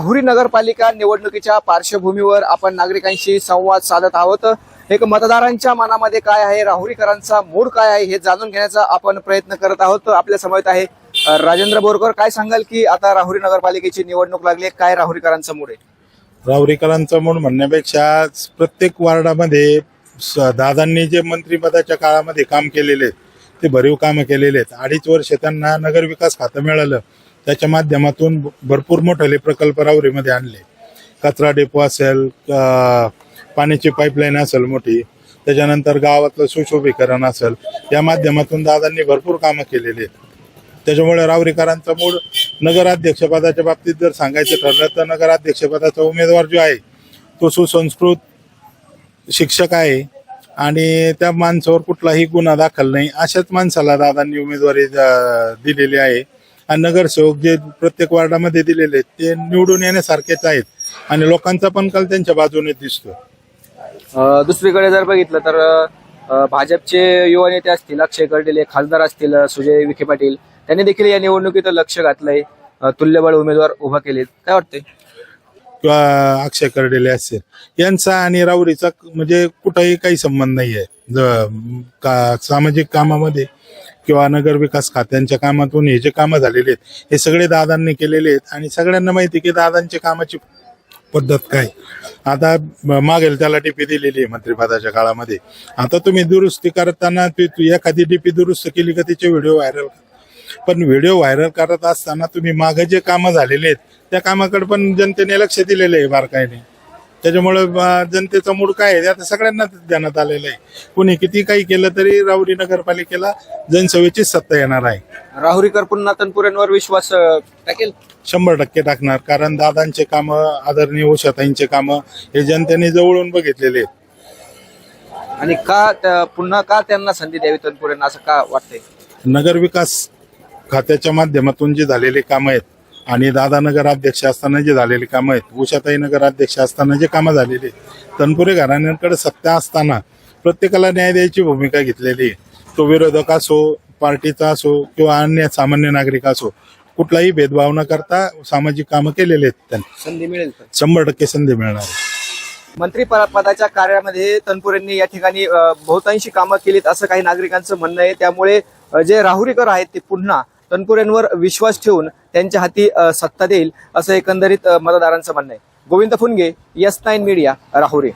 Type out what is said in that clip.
राहुरी नगरपालिका निवडणुकीच्या पार्श्वभूमीवर आपण नागरिकांशी संवाद साधत आहोत. एक मतदारांच्या मनामध्ये काय आहे? राहुरीकरांचा मूड काय आहे? हे जाणून घेण्याचा आपण प्रयत्न करत आहोत. आपल्यासमोर आहे राजेंद्र बोरकर. काय सांगाल की आता राहुरी नगरपालिकेची निवडणूक लागली आहे? काय राहुरीकरांचा मूड आहे? राहुरीकरांचं मूड म्हणण्यापेक्षा प्रत्येक वार्डामध्ये स- दादांनी जे मंत्रिपदाच्या काळामध्ये काम केलेले आहेत, ते भरीव कामं केलेले आहेत. अडीच वर्ष त्यांना नगर विकास खातं मिळालं. त्याच्या माध्यमातून भरपूर मोठे प्रकल्प रावरीमध्ये आणले. कचरा डेपो असेल पाण्याची पाईपलाईन असेल मोठी त्याच्यानंतर गावातलं सुशोभीकरण असेल या माध्यमातून दादांनी भरपूर कामं केलेली आहेत. त्याच्यामुळे रावरीकरांचा मूळ नगराध्यक्षपदाच्या बाबतीत जर सांगायचं ठरलं तर नगराध्यक्षपदाचा उमेदवार जो आहे तो सुसंस्कृत शिक्षक आहे आणि त्या माणसावर कुठलाही गुन्हा दाखल नाही अशाच माणसाला दादांनी उमेदवारी दिलेली आहे. आणि नगरसेवक जे प्रत्येक वार्डामध्ये दिलेले आहेत ते निवडून येण्यासारखेच आहेत. आणि लोकांचा पण कल त्यांच्या बाजूने दिसतो अ, दुसरीकडे जर बघितलं तर अ, भाजपचे युवा नेते असतील अक्षय कर्डिले खासदार असतील अ, सुजय विखे पाटील त्यांनी देखील या निवडणुकीत लक्ष घातलंय. अ, तुल्यबळ उमेदवार उभा केलेत. काय वाटतंय? किंवा अक्षय कर्डिले असेल यांचा आणि राऊरीचा म्हणजे कुठंही काही संबंध नाही आहे सामाजिक कामामध्ये किंवा नगर विकास खात्यांच्या कामातून हे जे कामं झालेले आहेत हे सगळे दादांनी केलेले आहेत आणि सगळ्यांना माहिती की दादांच्या कामाची पद्धत काय. आता मागेल त्याला टीपी दिलेली आहे मंत्रिपदाच्या काळामध्ये. आता तुम्ही दुरुस्ती करताना एखादी डीपी दुरुस्त केली का तिचे व्हिडिओ व्हायरल पण व्हिडिओ व्हायरल करत असताना तुम्ही मागे जे कामं झालेले आहेत त्या कामाकडे पण जनतेने लक्ष दिलेलं आहे बारकाईने. त्याच्यामुळे जनतेचा मूड काय आहे ते आता सगळ्यांना देण्यात आलेलं आहे. कुणी किती काही केलं तरी राऊरी नगरपालिकेला जनसेवेची सत्ता येणार आहे. राहुरीकर पुन्हा तनपुरेंवर विश्वास अ, टाकेल? शंभर टक्के टाकणार कारण दादांचे कामं आदरणीय उषाताईंचे कामं हे जनतेने जवळून बघितलेले आहेत. आणि का त्या- पुन्हा का त्यांना संधी द्यावी तनपुरेंना असं का वाटतंय? नगर विकास खात्याच्या माध्यमातून जे झालेले कामं आहेत आणि दादा नगराध्यक्ष असताना जे झालेली कामं आहेत उषाताई नगराध्यक्ष असताना जे कामं झालेली आहेत तनपुरे घराण्यांकडे सत्ता असताना प्रत्येकाला न्याय द्यायची भूमिका घेतलेली आहे. तो विरोधक असो पार्टीचा असो किंवा अन्य सामान्य नागरिक असो कुठलाही भेदभाव न करता सामाजिक कामं केलेले आहेत त्यांनी. संधी मिळेल शंभर टक्के संधी मिळणार आहे. मंत्री प- पदाच्या कार्यामध्ये तनपुरेंनी या ठिकाणी अ, बहुतांशी कामं केलीत असं काही नागरिकांचं म्हणणं आहे. त्यामुळे अ, जे राहुरीकर आहेत ते पुन्हा तनपुरेंवर विश्वास ठेवून त्यांच्या हाती सत्ता देईल असं एकंदरीत मतदारांचं म्हणणं आहे. Govind Phunge yes nine media Rahuri.